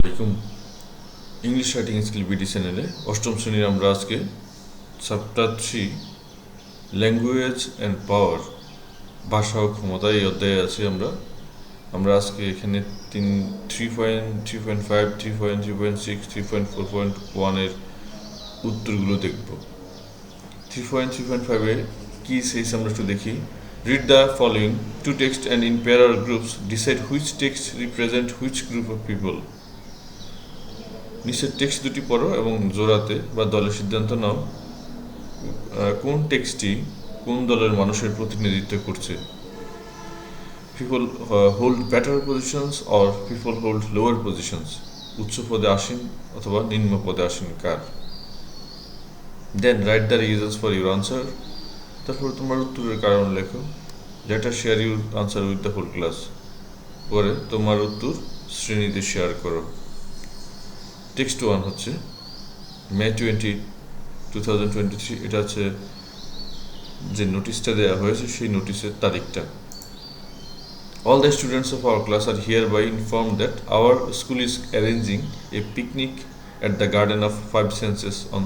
আলাইকুম। English writing skill BD চ্যানেলে অষ্টম শ্রেণির আমরা আজকে chapter three language and power ভাষা ও ক্ষমতা এই অধ্যায়ে আছি আমরা। আমরা আজকে এখানে তিন three point three point five three point three point six three point four point ওয়ানের উত্তরগুলো দেখব। থ্রি পয়েন্ট থ্রি পয়েন্ট ফাইভে কী সেই আমরা একটু দেখি। Read the following two text and in প্যারার groups decide which text represent which group of people নিচের text দুটি পড়ো এবং জোড়াতে বা দলের সিদ্ধান্ত নাও। কোন টেক্সটটি কোন দলের মানুষের প্রতিনিধিত্ব করছে? People hold better positions or people hold lower positions উচ্চ পদে আসীন অথবা নিম্ন পদে আসীন কার? Then write the reasons for your answer তারপর তোমার উত্তরের কারণ লেখো। Later share your answer with the whole class পরে তোমার উত্তর শ্রেণীতে শেয়ার করো। টেক্সট ওয়ান হচ্ছে May twenty two thousand twenty three এটা হচ্ছে যে নোটিশটা দেওয়া হয়েছে, সেই নোটিশের তারিখটা। All the students of our class are hereby inform that our school is arranging a picnic at the garden of five senses on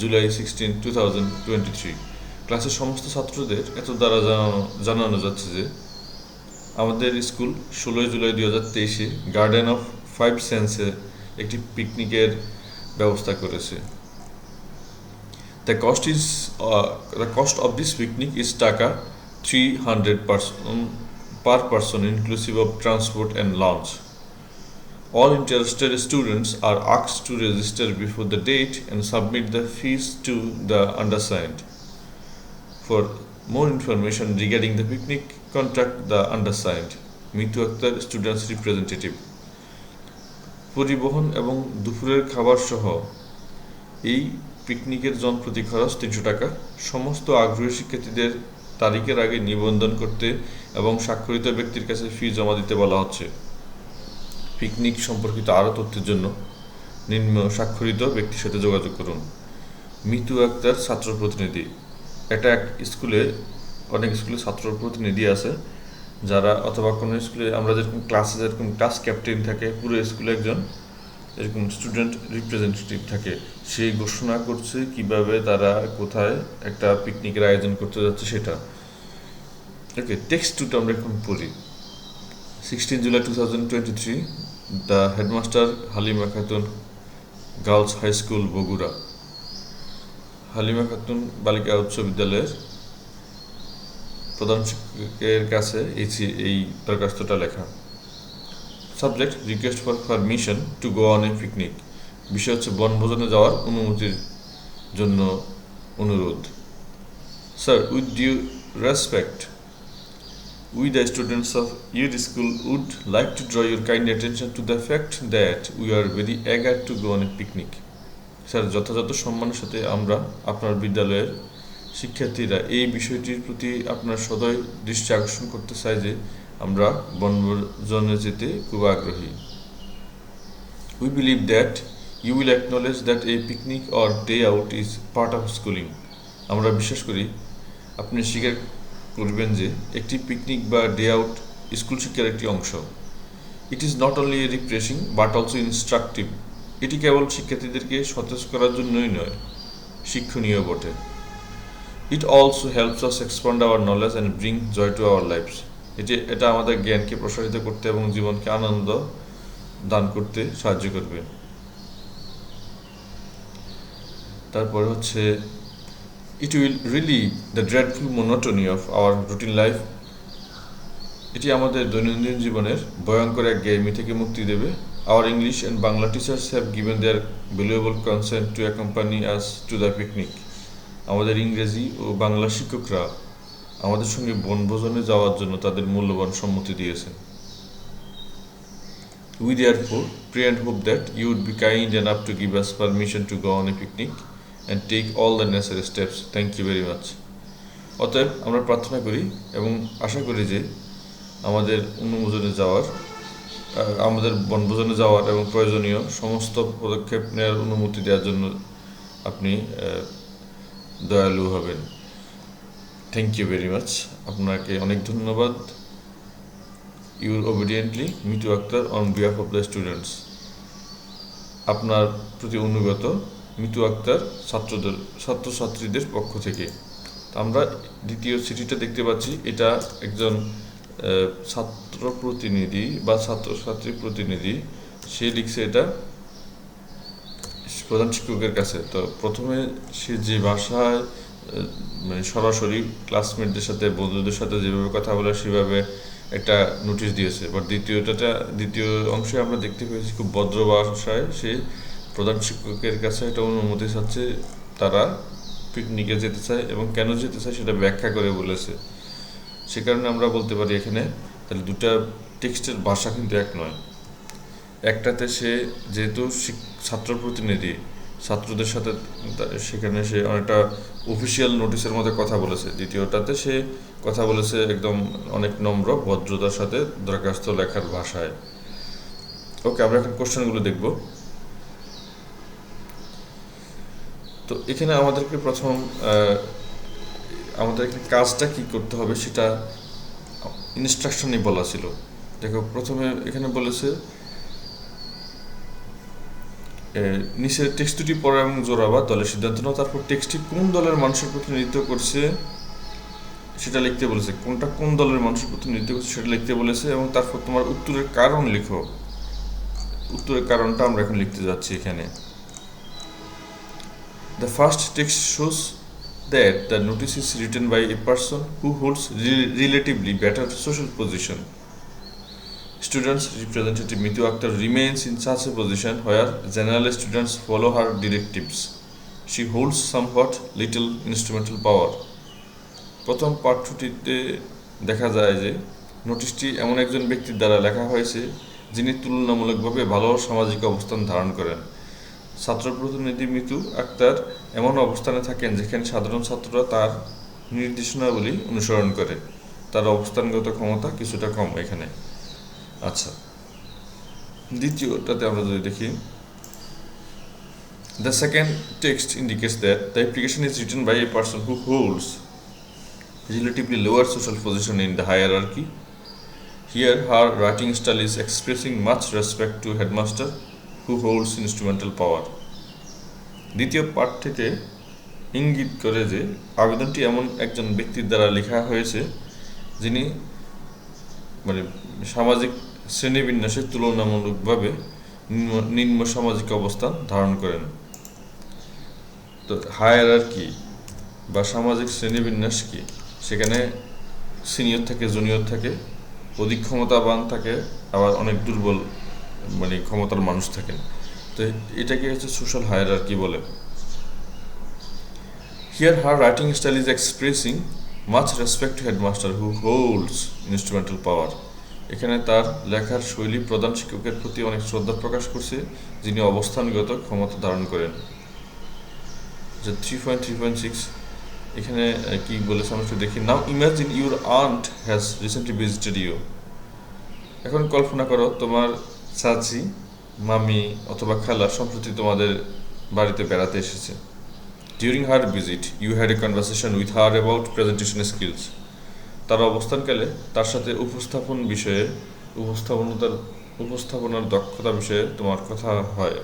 July sixteen two thousand twenty three ক্লাসের সমস্ত ছাত্রদের এত দ্বারা জানানো যাচ্ছে যে আমাদের স্কুল ষোলোই জুলাই দু হাজার তেইশে গার্ডেন অফ ফাইভ সেন্সে একটি পিকনিকের ব্যবস্থা করেছে the cost is the cost of this picnic is taka three hundred person per person inclusive of transport and lunch All interested students are asked to register before the date and submit the fees to the undersigned. For more information regarding the picnic, contact the undersigned. Mitu Akter students representative পরিবহন এবং দুপুরের খাবার সহ এই পিকনিকের জনপ্রতি খরচ তিনশো টাকা। সমস্ত আগ্রহী শিক্ষার্থীদের তারিখের আগে নিবন্ধন করতে এবং স্বাক্ষরিত ব্যক্তির কাছে ফি জমা দিতে বলা হচ্ছে। পিকনিক সম্পর্কিত আরও তথ্যের জন্য নিম্ন স্বাক্ষরিত ব্যক্তির সাথে যোগাযোগ করুন। মিতু আক্তার, ছাত্র প্রতিনিধি। এটা এক স্কুলে, অনেক স্কুলে ছাত্র প্রতিনিধি আছে। যারা অথবা কোনো স্কুলে আমরা যেরকম ক্লাসে যেরকম ক্লাস ক্যাপ্টেন থাকে, পুরো স্কুলে একজন এরকম স্টুডেন্ট রিপ্রেজেন্টেটিভ থাকে। সেই ঘোষণা করছে কীভাবে তারা কোথায় একটা পিকনিকের আয়োজন করতে যাচ্ছে সেটা। ওকে টেক্সট টুটা আমরা এখন পড়ি। Sixteen July two thousand twenty three the headmaster Halima Khatun girls high school Bogura Halima Khatun বালিকা উচ্চ বিদ্যালয়ের প্রধান শিক্ষকের কাছে এই এই দরখাস্তটা লেখা। Subject request for permission to go on a picnic বিষয় হচ্ছে বনভোজনে যাওয়ার অনুমতির জন্য অনুরোধ। Sir with due respect We, the students of your school, would like to draw your kind attention to the fact that we are very eager to go on a picnic. Sir যথাযথ সম্মানের সাথে আমরা আপনার বিদ্যালয়ের শিক্ষার্থীরা এই বিষয়টির প্রতি আপনার সদয় দৃষ্টি আকর্ষণ করতে চাই যে আমরা বনভোজনে যেতে খুব আগ্রহী। We believe that you will acknowledge that a picnic or day out is part of schooling আমরা বিশ্বাস করি, আপনি স্বীকার করবেন যে একটি পিকনিক বা ডে আউট স্কুল শিক্ষার একটি অংশ। It is not only refreshing but also instructive এটি কেবল শিক্ষার্থীদেরকে সতেজ করার জন্যই নয়, শিক্ষণীয় বটে। It also helps us expand our knowledge and bring joy to our lives এটি এটা আমাদের জ্ঞানকে প্রসারিত করতে এবং জীবনকে আনন্দ দান করতে সাহায্য করবে। তারপরে হচ্ছে it will relieve the dreadful monotony of our routine life এটি আমাদের দৈনন্দিন জীবনের ভয়ঙ্কর এক গেমি থেকে মুক্তি দেবে। Our English and Bangla teachers have given their valuable consent to accompany us to the picnic আমাদের ইংরেজি ও বাংলা শিক্ষকরা আমাদের সঙ্গে বনভোজনে যাওয়ার জন্য তাদের মূল্যবান সম্মতি দিয়েছেন। We therefore pray and hope that you would be kind enough to give us permission to go on a picnic and take all the necessary steps thank you very much অতএব আমরা প্রার্থনা করি এবং আশা করি যে আমাদের অনুমোদনে যাওয়ার আমাদের বনভোজনে যাওয়ার এবং প্রয়োজনীয় সমস্ত পদক্ষেপ নেওয়ার অনুমতি দেওয়ার জন্য আপনি দয়ালু হবেন। থ্যাংক ইউ ভেরি মাচ আপনাকে অনেক ধন্যবাদ। Your obediently Mitu Akter on behalf of the students আপনার প্রতি অনুগত মিতু আক্তার ছাত্রদের, ছাত্রছাত্রীদের পক্ষ থেকে। আমরা দ্বিতীয় চিঠিটা দেখতে পাচ্ছি। এটা একজন ছাত্র প্রতিনিধি বা ছাত্রছাত্রী প্রতিনিধি। সে লিখছে এটা প্রধান শিক্ষকের কাছে। তো প্রথমে সে যে ভাষায় মানে সরাসরি ক্লাসমেটদের সাথে, বন্ধুদের সাথে যেভাবে কথা বলে, সেভাবে একটা নোটিশ দিয়েছে। বাট দ্বিতীয়টা দ্বিতীয় অংশে আমরা দেখতে পেয়েছি খুব ভদ্র ভাষায় সে প্রধান শিক্ষকের কাছে একটা অনুমতি চাচ্ছে তারা পিকনিকে যেতে চায় এবং কেন যেতে চায় সেটা ব্যাখ্যা করে বলেছে। সে কারণে আমরা বলতে পারি এখানে, তাহলে দুটা টেক্সটের ভাষা কিন্তু এক নয়। একটাতে সে যেহেতু ছাত্র প্রতিনিধি, ছাত্রদের সাথে সেখানে সে অনেকটা অফিসিয়াল নোটিশের মধ্যে কথা বলেছে। দ্বিতীয়টাতে সে কথা বলেছে একদম অনেক নম্র, ভদ্রতার সাথে দরখাস্ত লেখার ভাষায়। ওকে, আমরা এখন কোশ্চেনগুলো দেখব। তো এখানে আমাদেরকে প্রথম আমাদের এখানে কাজটা কি করতে হবে সেটা ইনস্ট্রাকশনই বলা ছিল। দেখো, প্রথমে এখানে বলেছে নিচের টেক্সট পড়া এবং জোড়া বা দলের সিদ্ধান্ত নাও। তারপর টেক্সটটি কোন দলের মানুষের প্রতিনিধিত্ব করছে সেটা লিখতে বলেছে। কোনটা কোন দলের মানুষের প্রতিনিধিত্ব করছে সেটা লিখতে বলেছে এবং তারপর তোমার উত্তরের কারণ লিখো। উত্তরের কারণটা আমরা এখন লিখতে যাচ্ছি এখানে। The first text shows that the notice is written by a person who holds relatively relatively social position. Students representative Mitu Akhtar remains in such a position where general students follow her directives. She holds somewhat little instrumental power. প্রথম পাঠ্যটিতে দেখা যায় যে নোটিশটি এমন একজন ব্যক্তির দ্বারা লেখা হয়েছে যিনি তুলনামূলকভাবে ভালো সামাজিক অবস্থান ধারণ করেন ছাত্র প্রতিনিধি মিতু আক্তার এমন অবস্থানে থাকেন যেখানে সাধারণ ছাত্ররা তার নির্দেশনাবলী অনুসরণ করে তার অবস্থানগত ক্ষমতা কিছুটা কম এখানে আচ্ছা। দ্বিতীয়টাতে আমরা যদি দেখি the second text indicates that the application is written by a person who holds relatively lower social position in the higher আর কি here her writing style is expressing much respect to headmaster who holds instrumental power দ্বিতীয় part থেকে ইঙ্গিত করে যে, আবেদনটি এমন একজন ব্যক্তির দ্বারা লেখা হয়েছে যিনি মানে সামাজিক শ্রেণীবিন্যাসে তুলনামূলকভাবে নিম্ন সামাজিক অবস্থান ধারণ করেন। তো হায়ার কি বা সামাজিক শ্রেণীবিন্যাস কি? সেখানে সিনিয়র থাকে, জুনিয়র থাকে, অধিক ক্ষমতাবান থাকে, আবার অনেক দুর্বল মানে ক্ষমতার মানুষ থাকেন। তো এটাকে হচ্ছে সোশ্যাল হায়ার কি বলে here her writing style is expressing much respect headmaster who holds instrumental power এখানে তার লেখার শৈলী প্রধান শিক্ষকের প্রতি অনেক শ্রদ্ধা প্রকাশ করছে, যিনি অবস্থানগত ক্ষমতা ধারণ করেন। যে three point three point six এখানে কি বলেছে একটু দেখি। Now imagine your aunt has recently visited you এখন কল্পনা করো, তোমার চাচি, মামি অথবা খালা সম্প্রতি তোমাদের বাড়িতে বেড়াতে এসেছে। During her visit you had a conversation with her about presentation skills তার অবস্থানকালে তার সাথে উপস্থাপন বিষয়ে, উপস্থাপনতার, উপস্থাপনার দক্ষতা বিষয়ে তোমার কথা হয়।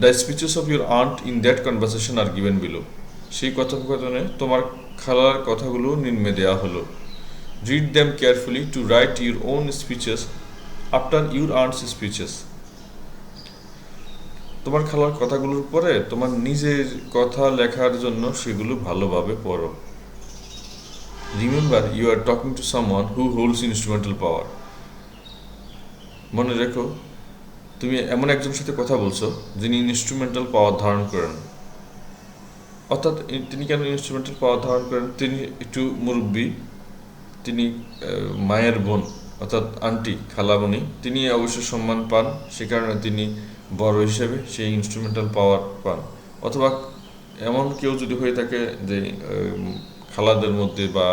The speeches of your aunt in that conversation are given below সেই কথোপকথনে তোমার খালার কথাগুলো নিম্নে দেওয়া হলো। Read them carefully to write your own speeches after your aunt's speeches তোমার খালার কথাগুলোর পরে তোমার নিজের কথা লেখার জন্য সেগুলো ভালোভাবে পড়ো। Remember you are talking to someone who holds instrumental power মনে রেখো, তুমি এমন একজনের সাথে কথা বলছো যিনি ইনস্ট্রুমেন্টাল পাওয়ার ধারণ করেন। অর্থাৎ তিনি কেন ইনস্ট্রুমেন্টাল পাওয়ার ধারণ করেন? তিনি একটু মুরব্বী, তিনি মায়ের বোন, অর্থাৎ আন্টি, খালামণি। তিনি অবশ্য সম্মান পান, সে কারণে তিনি বড় হিসেবে সেই ইনস্ট্রুমেন্টাল পাওয়ার পান। অথবা এমন কেউ যদি হয়ে থাকে যে খালাদের মধ্যে বা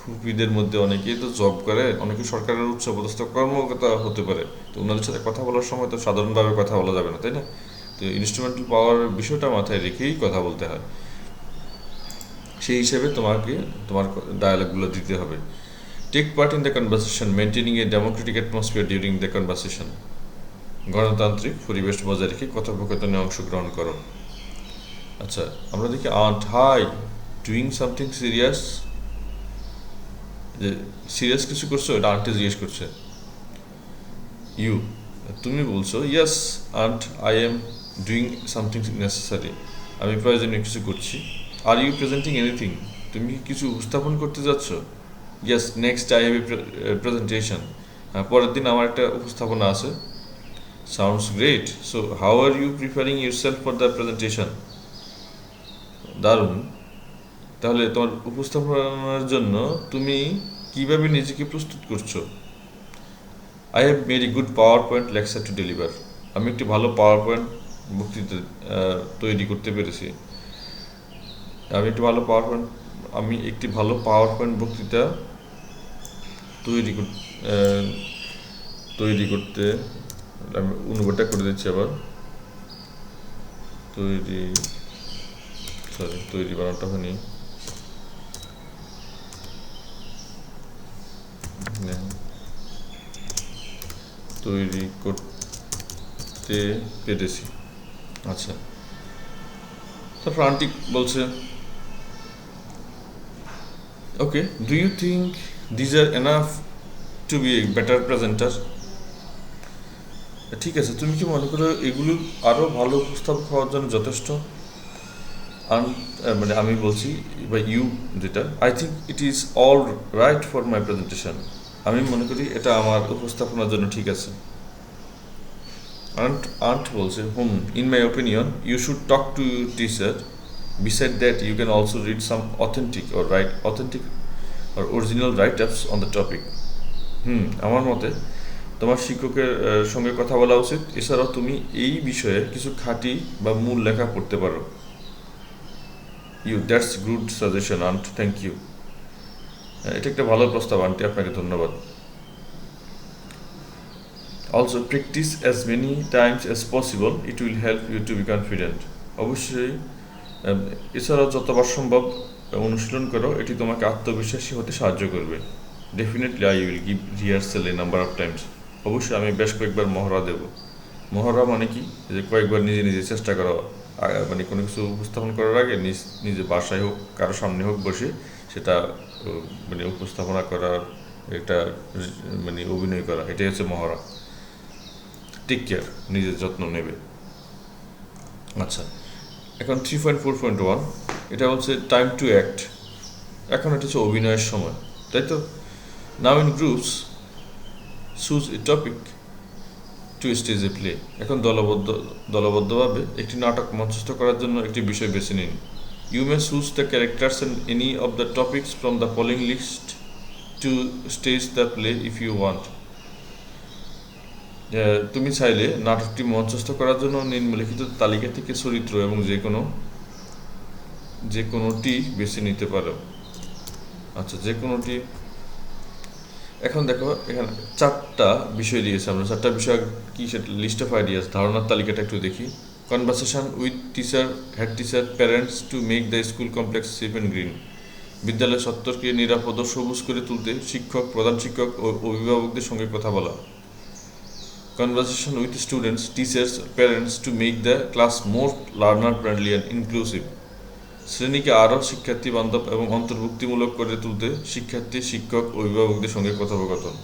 ফুপিদের মধ্যে অনেকেই তো জব করে, অনেকে সরকারের উচ্চপদস্থ কর্মকর্তা হতে পারে। তো ওনাদের সাথে কথা বলার সময় তো সাধারণভাবে কথা বলা যাবে না, তাই না? তো ইনস্ট্রুমেন্টাল পাওয়ার বিষয়টা মাথায় রেখেই কথা বলতে হয়। সেই হিসেবে তোমাকে, তোমার ডায়ালগগুলো দিতে হবে। Take part in the conversation maintaining a democratic atmosphere during the conversation গণতান্ত্রিক পরিবেশ বজায় রেখে কথোপকথনে অংশগ্রহণ করো। আচ্ছা আমরা দেখি aunt hi doing something serious যে সিরিয়াস কিছু করছ, এটা আন্টে জিজ্ঞেস করছে। ইউ তুমি বলছো yes aunt I am doing something necessary আমি প্রয়োজনীয় কিছু করছি। আর ইউ প্রেজেন্টিং এনিথিং তুমি কি কিছু উপস্থাপন করতে যাচ্ছ? Yes next I have a presentation পরের দিন আমার একটা উপস্থাপনা আছে। Sounds great so how are you preparing yourself for the presentation দারুণ। তাহলে তোমার উপস্থাপনার জন্য তুমি কীভাবে নিজেকে প্রস্তুত করছ? I have very good PowerPoint lecture to deliver আমি একটি ভালো পাওয়ার পয়েন্ট বক্তৃতা তৈরি করতে পেরেছি। আমি একটি ভালো পাওয়ার পয়েন্ট আমি একটি ভালো পাওয়ার পয়েন্ট বক্তৃতা তৈরি তৈরি করতে, আমি অনুবাদটা করে দিচ্ছি আবার। তৈরি সরি তৈরি বানানটা হয়নি না। তৈরি করতে পেরেছি। আচ্ছা। তারপর আন্টি বলছে okay do you think these are enough to be better presenter ঠিক আছে তুমি কি মনে করো এগুলো আরও ভালো উপস্থাপক হওয়ার জন্য যথেষ্ট? মানে আমি বলছি বা ইউ যেটা I think it is all right for my presentation আমি মনে করি এটা আমার উপস্থাপনার জন্য ঠিক আছে। আন্ট আন্ট বলছে, হুম in my opinion you should talk to your teacher beside that you can also read some authentic or write authentic or original write ups on the topic hmm, আমার মতে তোমার শিক্ষকের সঙ্গে কথা বলা উচিত। এছাড়াও তুমি এই বিষয়ে কিছু খাঁটি বা মূল লেখা পড়তে পারো। You that's good suggestion aunt. Thank you এটা একটা ভালো প্রস্তাব, আন্টি, আপনাকে ধন্যবাদ। Also practice as many times as possible it will help you to be confident অবশ্যই এছাড়াও যতবার সম্ভব অনুশীলন করো, এটি তোমাকে আত্মবিশ্বাসী হতে সাহায্য করবে। Definitely I will give rehearsal a number of times অবশ্যই, আমি বেশ কয়েকবার মহড়া দেব। মহড়া মানে কি? যে কয়েকবার নিজে নিজে চেষ্টা করা। মানে কোনো কিছু উপস্থাপন করার আগে নিজ, নিজে বাসায় হোক, কারও সামনে হোক বসে সেটা মানে উপস্থাপনা করার এটা মানে অভিনয় করা, এটাই হচ্ছে মহড়া। টেক কেয়ার নিজের যত্ন নেবে। আচ্ছা এখন three point four point one এটা হচ্ছে টাইম টু অ্যাক্ট এখন এটা হচ্ছে অভিনয়ের সময়, তাই তো? Now in groups choose a topic to stage play এখন দলবদ্ধ, দলবদ্ধভাবে একটি নাটক মঞ্চস্থ করার জন্য একটি বিষয় বেছে নিন। You may choose the characters and any of the topics from the following list to stage the play if you want তুমি চাইলে নাটকটি মঞ্চস্থ করার জন্য নিম্নলিখিত তালিকা থেকে চরিত্র এবং যে কোনো, যে কোনোটি বেছে নিতে পারো। আচ্ছা যে কোনোটি। এখন দেখো, এখানে চারটা বিষয় দিয়েছে আমরা। চারটা বিষয় কি সেটা লিস্ট অফ আইডিয়াস ধারণার তালিকাটা একটু দেখি। Conversation with teacher head teacher parents to make the school complex safe and green বিদ্যালয় চত্বরকে নিরাপদ সবুজ করে তুলতে শিক্ষক, প্রধান শিক্ষক ও অভিভাবকদের সঙ্গে কথা বলা। conversation with students teachers parents to make the class more learner friendly and inclusive. শ্রেণীকে আরও শিক্ষার্থী বান্ধব এবং অন্তর্ভুক্তিমূলক করে তুলতে শিক্ষার্থী, শিক্ষক, অভিভাবকদের সঙ্গে কথোপকথন।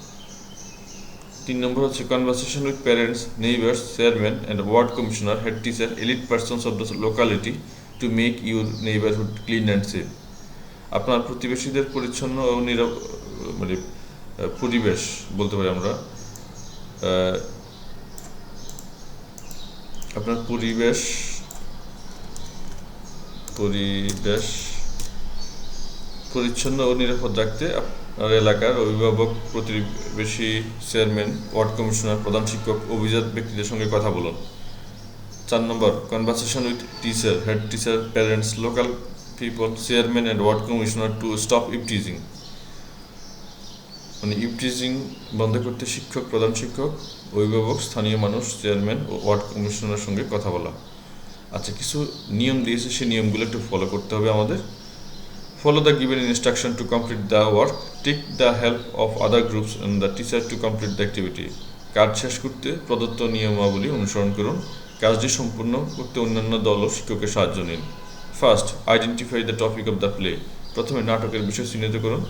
তিন নম্বর হচ্ছে conversation with parents neighbours chairman and ward commissioner head teacher elite persons of the locality to make your neighbourhood clean and safe আপনার প্রতিবেশীদের পরিচ্ছন্ন ও নিরা মানে পরিবেশ বলতে পারি আমরা। আপনার পরিবেশ পরিবেশ, পরিচ্ছন্ন ও নিরাপদ রাখতে এলাকার অভিভাবক প্রতিবেশী চেয়ারম্যান, ওয়ার্ড কমিশনার, প্রধান শিক্ষক, অভিজাত ব্যক্তিদের সঙ্গে কথা বলুন। চার নম্বর conversation with teacher head teacher parents local people chairman and ward commissioner to stop eve teasing মানে ইপটিজিং বন্ধ করতে শিক্ষক, প্রধান শিক্ষক, অভিভাবক, স্থানীয় মানুষ চেয়ারম্যান ও ওয়ার্ড কমিশনারের সঙ্গে কথা বলা। আচ্ছা কিছু নিয়ম দিয়েছে, সেই নিয়মগুলো একটু ফলো করতে হবে আমাদের। Follow the given instruction to complete the work take the help of other groups and the teacher to complete the activity কাজ শেষ করতে প্রদত্ত নিয়মাবলী অনুসরণ করুন। কাজটি সম্পূর্ণ করতে অন্যান্য দল ও শিক্ষকের সাহায্য নিন। First identify the topic of the play প্রথমে নাটকের বিষয় চিহ্নিত করুন।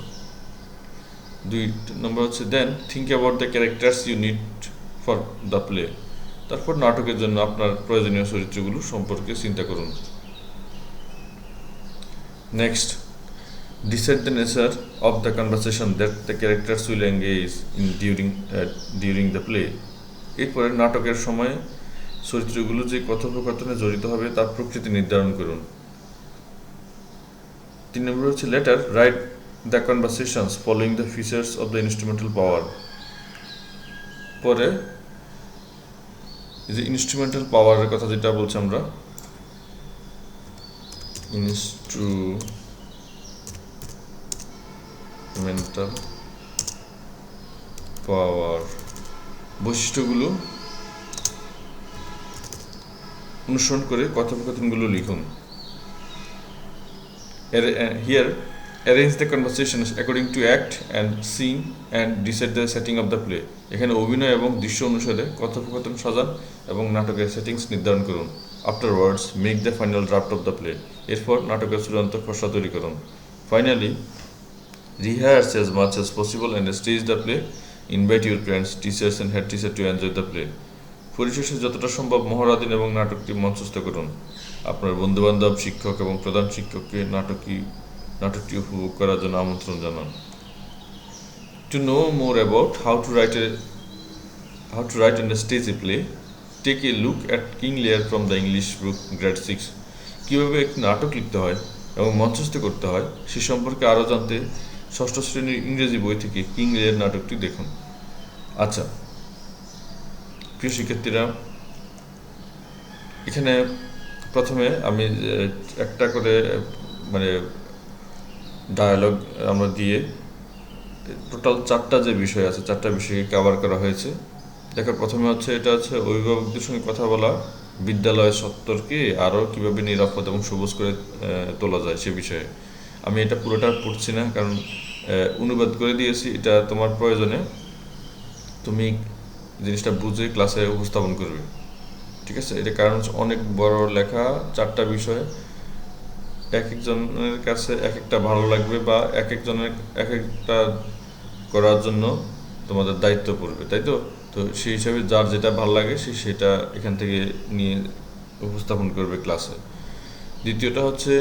দুই, নম্বর হচ্ছে then think about the characters you need for the play তারপর নাটকের জন্য আপনার প্রয়োজনীয় চরিত্রগুলো সম্পর্কে চিন্তা করুন। Next decide the nature of the conversation that the characters will engage in during uh, during the play. এরপরে নাটকের সময় চরিত্রগুলো যে কথোপকথনে জড়িত হবে তার প্রকৃতি নির্ধারণ করুন। তিন নম্বর হচ্ছে later write the conversations following the features of the instrumental power পরে যে ইনস্ট্রুমেন্টাল পাওয়ারের কথা যেটা বলছি আমরা ইনস্ট্রু মেন্টাল পাওয়ার বৈশিষ্ট্যগুলো অনুসরণ করে কথোপকথনগুলো লিখুন। Here arrange the conversation according to act and scene and decide the setting of the play এখানে অভিনয় এবং দৃশ্য অনুসারে কথোপকথন সাজান এবং নাটকের সেটিংস নির্ধারণ করুন। Afterwards make the final draft of the play এরপর নাটকের চূড়ান্ত খসড়া তৈরি করুন। Finally rehearse as much as possible and stage the play. Invite your friends, teachers and head teacher to enjoy the play. পরিশেষে যতটা সম্ভব মহড়া দিন এবং নাটকটি মঞ্চস্থ করুন। আপনার বন্ধুবান্ধব, শিক্ষক এবং প্রধান শিক্ষককে নাটকই নাটকটি উপভোগ করার জন্য আমন্ত্রণ জানান। To know more about how to write a how to write an stage a play take a look at King Lear from the English book grade six কীভাবে একটি নাটক লিখতে হয় এবং মঞ্চস্থ করতে হয়, সে সম্পর্কে আরও জানতে ষষ্ঠ শ্রেণির ইংরেজি বই থেকে কিং লেয়ার নাটকটি দেখুন। আচ্ছা প্রিয় শিক্ষার্থীরা, এখানে প্রথমে আমি একটা করে মানে ডায়ালগ আমরা দিয়ে টোটাল চারটা যে বিষয় আছে, চারটা বিষয়কে কভার করা হয়েছে। দেখো, প্রথমে হচ্ছে, এটা হচ্ছে অভিভাবকদের সঙ্গে কথা বলা বিদ্যালয় সত্তরকে আরও কীভাবে নিরাপদ এবং সবুজ করে তোলা যায় সে বিষয়ে। আমি এটা পুরোটা পড়ছি না, কারণ অনুবাদ করে দিয়েছি, এটা তোমার প্রয়োজনে। তুমি জিনিসটা বুঝে ক্লাসে উপস্থাপন করবে। ঠিক আছে? এটা কারণ অনেক বড় লেখা, চারটা বিষয়। এক একজনের কাছে এক একটা ভালো লাগবে বা এক একজনের, এক একটা করার জন্য তোমাদের দায়িত্ব পড়বে, তাই তো? তো সেই হিসাবে যার যেটা ভালো লাগে, সে সেটা এখান থেকে নিয়ে উপস্থাপন করবে ক্লাসে। দ্বিতীয়টা হচ্ছে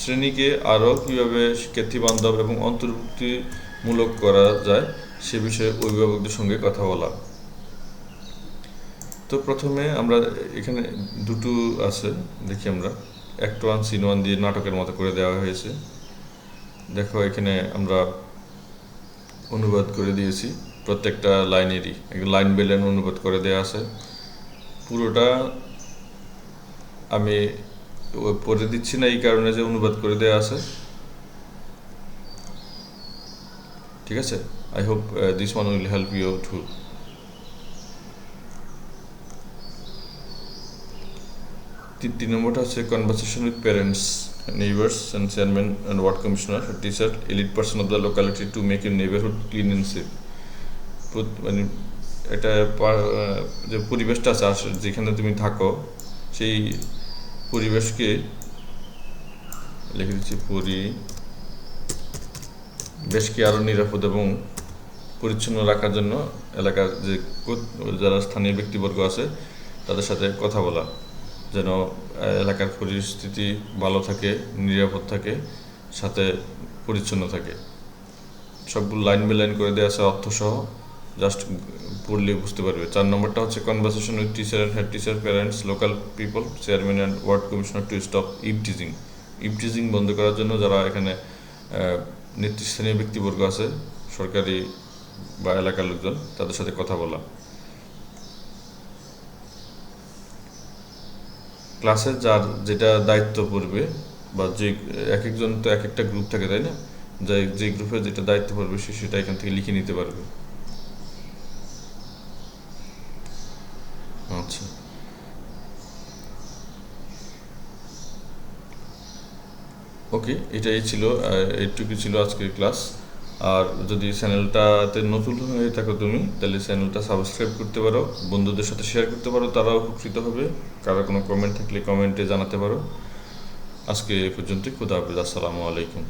শ্রেণীকে আরও কীভাবে শিক্ষার্থী বান্ধব এবং অন্তর্ভুক্তিমূলক করা যায় সে বিষয়ে অভিভাবকদের সঙ্গে কথা বলা। তো প্রথমে আমরা এখানে দুটো আছে, দেখি আমরা। অ্যাক্ট ওয়ান সিন ওয়ান দিয়ে নাটকের মতো করে দেওয়া হয়েছে। দেখো, এখানে আমরা অনুবাদ করে দিয়েছি প্রত্যেকটা লাইনেরই। লাইন বেলেন অনুবাদ করে দেওয়া আছে। পুরোটা আমি পড়ে দিচ্ছি না, এই কারণে যে অনুবাদ করে দেওয়া আছে। ঠিক আছে? I hope this one will help you to তিন নম্বরটা হচ্ছে conversation with parents neighbours and chairman and ward commissioner teacher elite person of the locality to make your neighbourhood clean and safe মানে এটা যে পরিবেশটা আছে যেখানে তুমি থাকো, সেই পরিবেশকে লিখে দিচ্ছি পরিবেশকে আরও নিরাপদ এবং পরিচ্ছন্ন রাখার জন্য এলাকার যে যারা স্থানীয় ব্যক্তিবর্গ আছে, তাদের সাথে কথা বলা। যেন এলাকার পরিস্থিতি ভালো থাকে, নিরাপদ থাকে, সাথে পরিচ্ছন্ন থাকে। সবগুলো লাইন বাই লাইন করে দেওয়া আছে অর্থসহ, জাস্ট পড়লে বুঝতে পারবে। চার নম্বরটা হচ্ছে conversation with teacher and head teacher parents local people chairman and ward commissioner to stop eve teasing eve teasing বন্ধ করার জন্য যারা এখানে নেতৃস্থানীয় ব্যক্তিবর্গ আছে, সরকারি বা এলাকার লোকজন, তাদের সাথে কথা বলা। ক্লাসের যার যেটা দায়িত্ব পড়বে বা যে এক একজন তো এক একটা গ্রুপ থাকে, তাই না? যে যে গ্রুপে যেটা দায়িত্ব পড়বে, সে সেটা এখান থেকে লিখে নিতে পারবে আচ্ছা ওকে এটাই ছিল এইটুকু ছিল আজকের ক্লাস। আর যদি চ্যানেলটাতে নতুন হয়ে থাকো তুমি, তাহলে চ্যানেলটা সাবস্ক্রাইব করতে পারো, বন্ধুদের সাথে শেয়ার করতে পারো, তারাও উপকৃত হবে। কারও কোনো কমেন্ট থাকলে কমেন্টে জানাতে পারো। আজকে এ পর্যন্তই, খুদা হাফিজ, আসসালামু আলাইকুম।